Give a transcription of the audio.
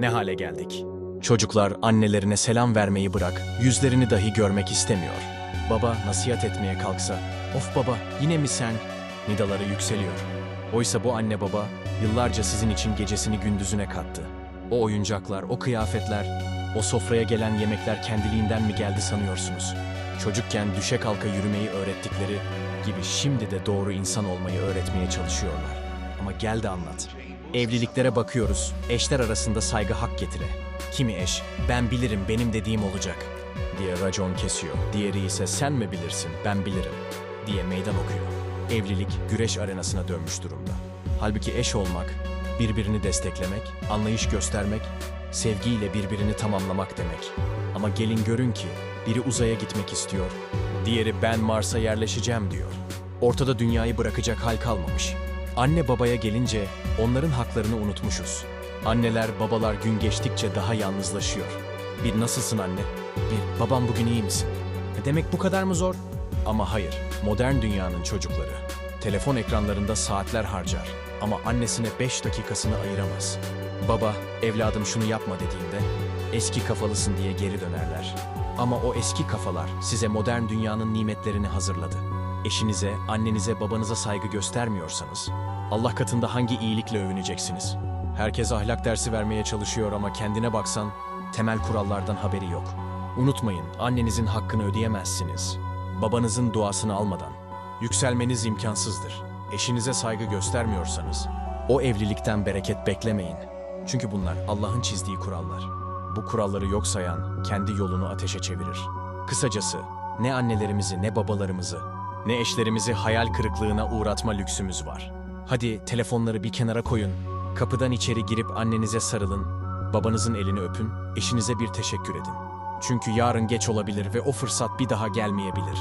Ne hale geldik? Çocuklar annelerine selam vermeyi bırak, yüzlerini dahi görmek istemiyor. Baba nasihat etmeye kalksa, of baba yine mi sen? Nidaları yükseliyor. Oysa bu anne baba yıllarca sizin için gecesini gündüzüne kattı. O oyuncaklar, o kıyafetler, o sofraya gelen yemekler kendiliğinden mi geldi sanıyorsunuz? Çocukken düşe kalka yürümeyi öğrettikleri gibi şimdi de doğru insan olmayı öğretmeye çalışıyorlar. Ama gel de anlat. Evliliklere bakıyoruz, eşler arasında saygı hak getire. Kimi eş, ben bilirim benim dediğim olacak diye racon kesiyor. Diğeri ise sen mi bilirsin, ben bilirim diye meydan okuyor. Evlilik güreş arenasına dönmüş durumda. Halbuki eş olmak, birbirini desteklemek, anlayış göstermek, sevgiyle birbirini tamamlamak demek. Ama gelin görün ki biri uzaya gitmek istiyor, diğeri ben Mars'a yerleşeceğim diyor. Ortada dünyayı bırakacak hal kalmamış. Anne babaya gelince onların haklarını unutmuşuz. Anneler babalar gün geçtikçe daha yalnızlaşıyor. Bir nasılsın anne? Bir babam bugün iyi misin? E demek bu kadar mı zor? Ama hayır, modern dünyanın çocukları. Telefon ekranlarında saatler harcar ama annesine 5 dakikasını ayıramaz. Baba, evladım şunu yapma dediğinde eski kafalısın diye geri dönerler. Ama o eski kafalar size modern dünyanın nimetlerini hazırladı. Eşinize, annenize, babanıza saygı göstermiyorsanız Allah katında hangi iyilikle övüneceksiniz? Herkes ahlak dersi vermeye çalışıyor ama kendine baksan temel kurallardan haberi yok. Unutmayın, annenizin hakkını ödeyemezsiniz. Babanızın duasını almadan. Yükselmeniz imkansızdır. Eşinize saygı göstermiyorsanız o evlilikten bereket beklemeyin. Çünkü bunlar Allah'ın çizdiği kurallar. Bu kuralları yok sayan kendi yolunu ateşe çevirir. Kısacası ne annelerimizi ne babalarımızı ne eşlerimizi hayal kırıklığına uğratma lüksümüz var. Hadi telefonları bir kenara koyun, kapıdan içeri girip annenize sarılın, babanızın elini öpün, eşinize bir teşekkür edin. Çünkü yarın geç olabilir ve o fırsat bir daha gelmeyebilir.